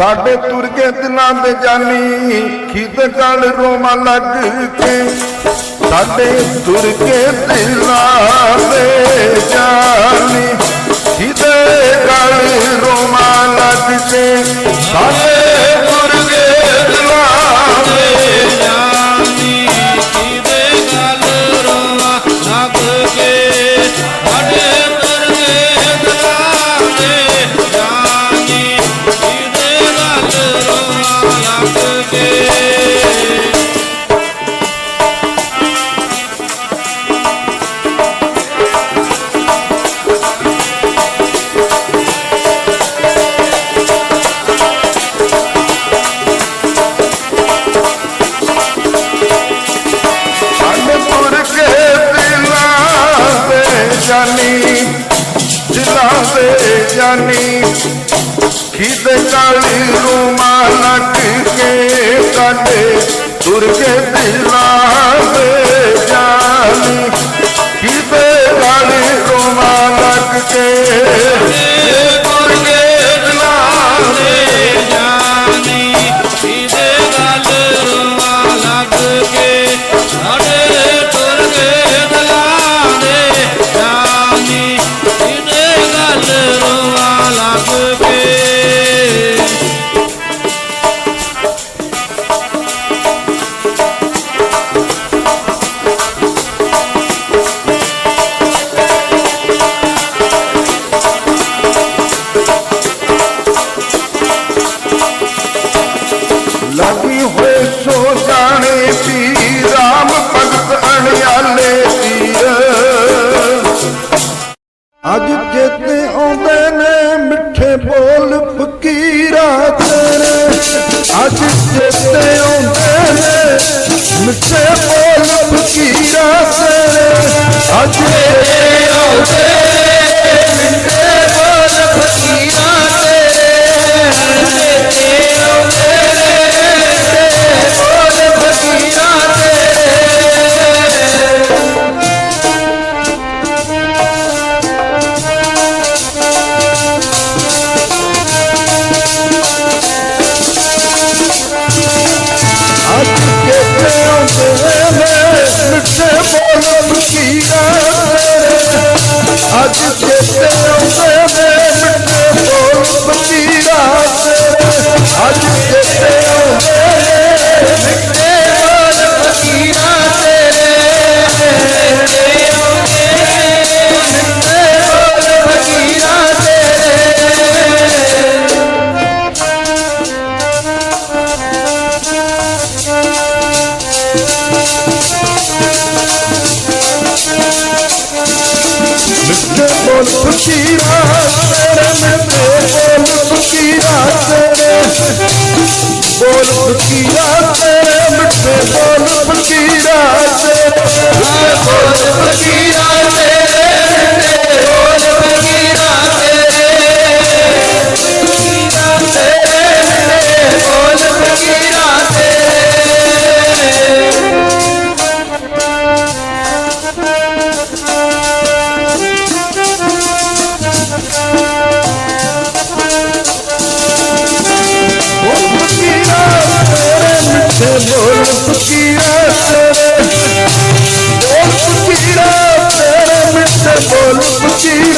ਸਾਡੇ ਤੁਰਗੇ ਦਿਨਾਂ ਦੇ ਜਾਨੀ ਖਿਦ ਗਲ ਰੋਮਾ ਲੱਗ ਕੇ। ਸਾਡੇ ਤੁਰਗੇ ਦਿਨਾਂ ਦੇ ਜਾਨੀ ਖਿਦ ਗਲ ਰੋਮਾ ਲੱਗ ਕੇ। ਸਾਡੇ sentir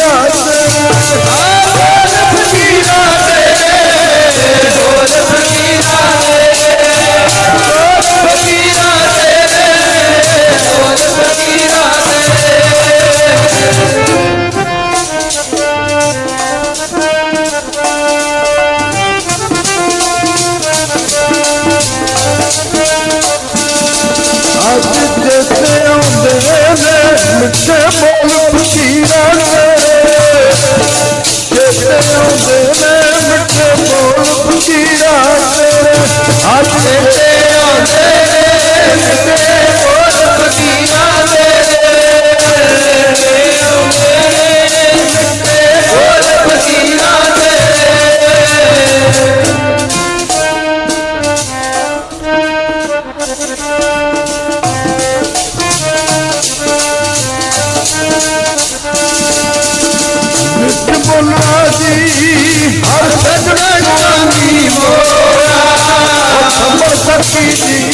see.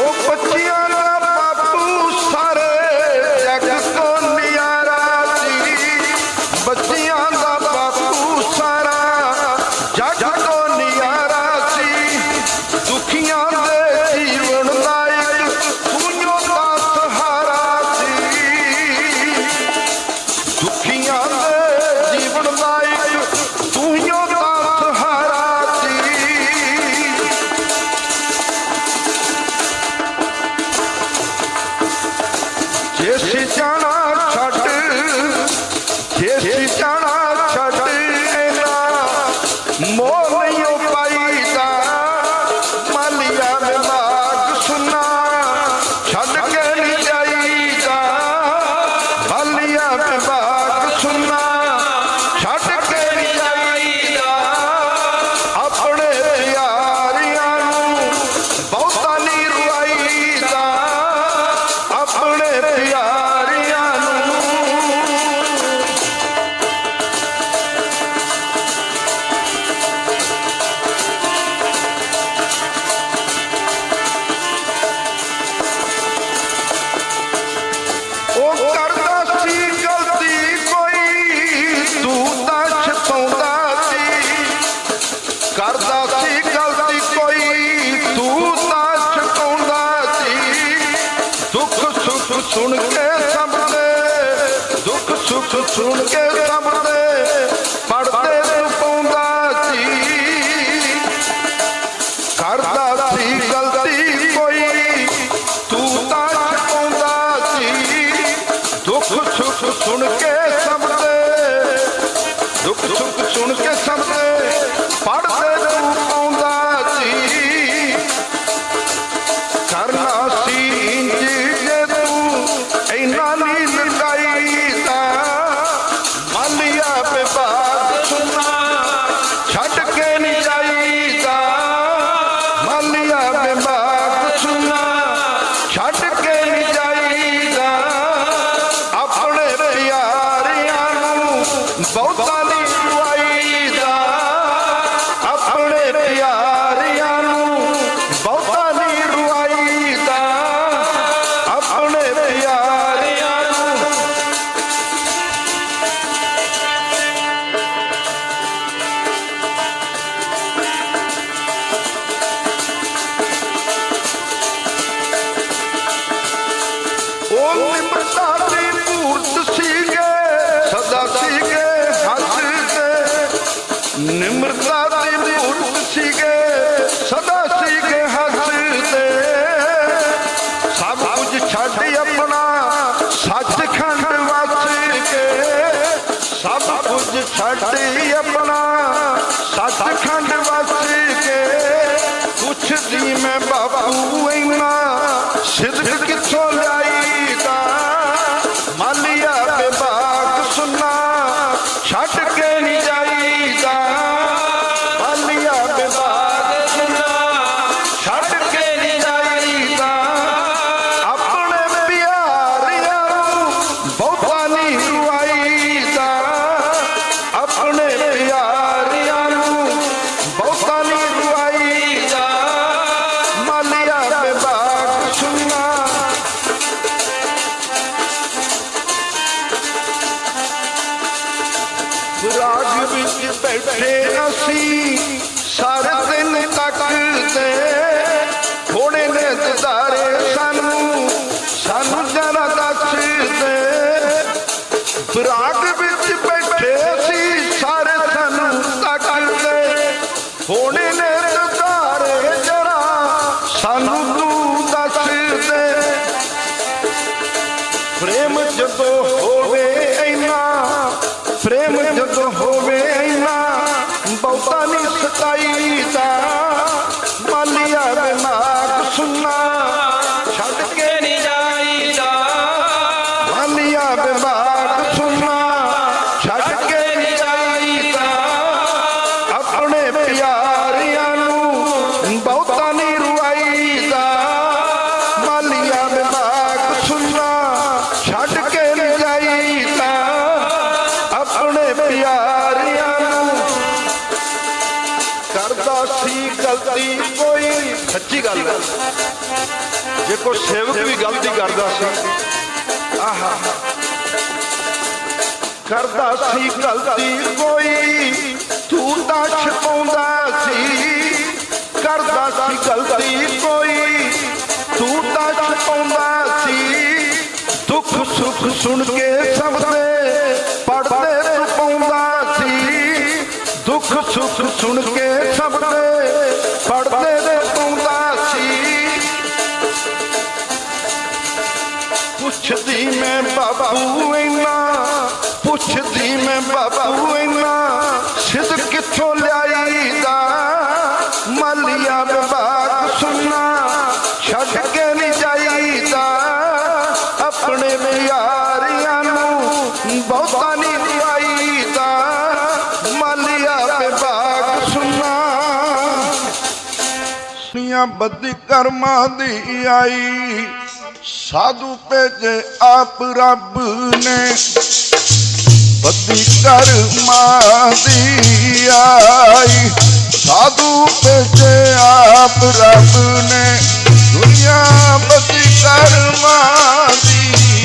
Oh, ਜੇ ਸੀ ਜਾਣਾ love. ਬੈਠੇ ਅਸੀਂ ਸਾਰਾ ਦਿਨ ਸੀ ਗਲਤੀ ਕੋਈ ਸੱਚੀ ਗੱਲ ਹੈ। ਜੇ ਕੋਈ ਸੇਵਕ ਵੀ ਗਲਤੀ ਕਰਦਾ ਸੀ। ਆਹਾ। ਕਰਦਾ ਸੀ ਗਲਤੀ ਕੋਈ ਤੂੰ ਤਾਂ ਛਪਾਉਂਦਾ ਸੀ। ਕਰਦਾ ਸੀ ਗਲਤੀ ਕੋਈ ਤੂੰ ਤਾਂ ਛਪਾਉਂਦਾ ਸੀ। ਦੁੱਖ ਸੁੱਖ ਸੁਣ ਕੇ ਸਭ ਦੇ ਪੜਦੇ ਤੂੰ ਪਾਉਂਦਾ ਸੀ ਦੁੱਖ ਸੁੱਖ ਸੁਣ ਕੇ ਸਭ ਦੇ ਪੜਦੇ ਦੇ ਪਾਉਂਦਾ ਸੀ ਪੁੱਛਦੀ ਮੈਂ ਬਾਬੂ ਇੰਨਾ, ਪੁੱਛਦੀ ਮੈਂ ਬਾਬੂ ਸੁਨੀਆਂ ਬੱਦੀ ਕਰਮਾਂ ਦੀ ਆਈ। ਸਾਧੂ ਭੇਜੇ ਆਪ ਰੱਬ ਨੇ। ਬੱਦੀ ਕਰਮਾਂ ਦੀ ਆਈ। ਸਾਧੂ ਭੇਜੇ ਆਪ ਰੱਬ ਨੇ। ਦੁਨੀਆ ਬੱਦੀ ਕਰਮਾਂ ਦੀ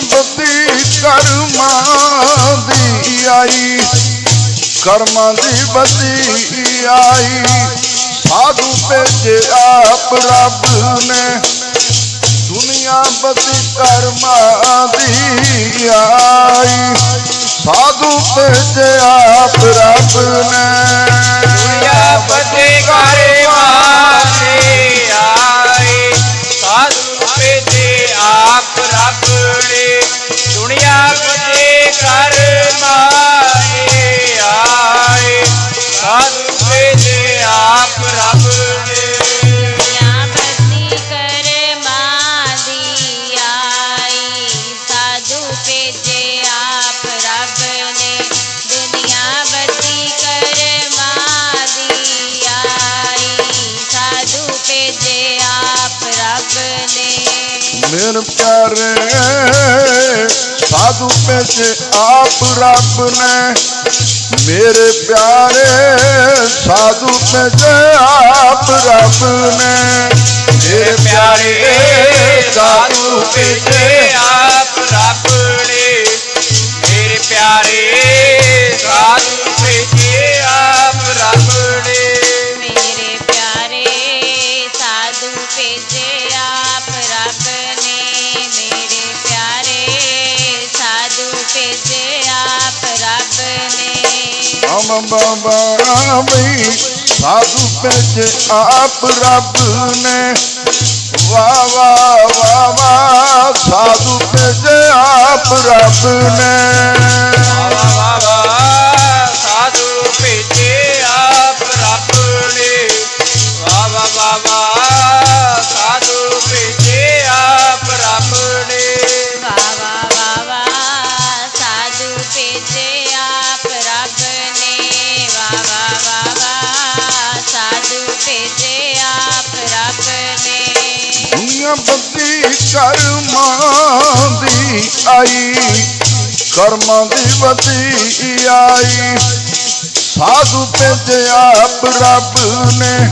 ਨੇ ਦੁਨੀਆ ਕਰਮਾਂ ਦੀ ਆਈ, ਕਰਮਾਂ ਦੀ ਬੱਦੀ ਆਈ। ਸਾਧੂ ਭੇਜੇ ਆਪ ਰੱਬ ਨੇ, ਦੁਨੀਆ ਬੱਦੀ ਕਰਮਾਂ ਦੀ ਆਈ। ਸਾਧੂ ਭੇਜੇ ਆਪ ਰੱਬ ਨੇ, ਦੁਨੀਆ ਬੱਦੇ ਕਰ ਨੇ ਪਿਆਰੇ, ਸਾਧੂ ਭੇਜੇ ਆਪ ਰੱਬ ਨੇ। ਮੇਰੇ ਪਿਆਰੇ, ਸਾਧੂ ਭੇਜੇ ਆਪ ਰੱਬ ਨੇ। ਮੇਰੇ ਪਿਆਰੇ, ਸਾਧੂ ਭੇਜੇ ਨੇ ਬਾਬਾ ਸਾਧੂ ਭੇਜੇ ਆਪ ਰੱਬ ਨੇ। ਵਾ ਵਾ ਵਾ ਵਾ ਸਾਧੂ ਭੇਜੇ ਆਪ ਰੱਬ ਨੇ ਵਾਹ ਵਾਹ ਵਾਹ ਬੱਦੀ ਦੀ ਆਈ, ਕਰਮਾਂ ਦੀ ਬੱਦੀ ਆਈ। ਸਾਧੂ ਭੇਜਿਆ ਰੱਬ ਨੇ,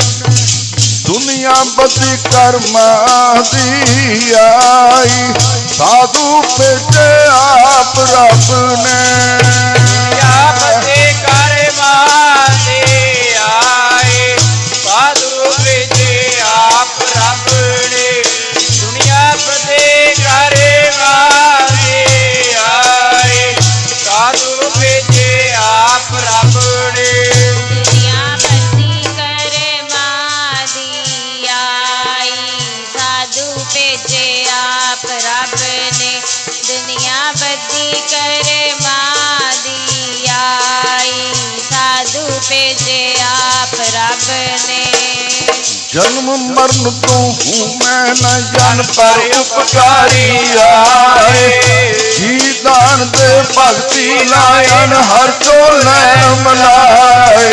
ਦੁਨੀਆ ਬਤੀ ਕਰਮਾਂ ਦੀ ਆਈ। ਸਾਧੂ ਭੇਜਿਆ ਰੱਬ ਨੇ। ਜਨਮ ਮਰਨ ਤੋਂ ਹੂੰ ਮੈਂ ਨ ਜਨ ਪਰ ਉਪਕਾਰੀ ਆਏ। ਜੀ ਦਾਨ ਦੇ ਭਗਤੀ ਲਾਇਨ ਹਰ ਕੋ ਲੈ ਮਲਾਏ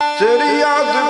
ਤੇਰੀ ਯਾਦ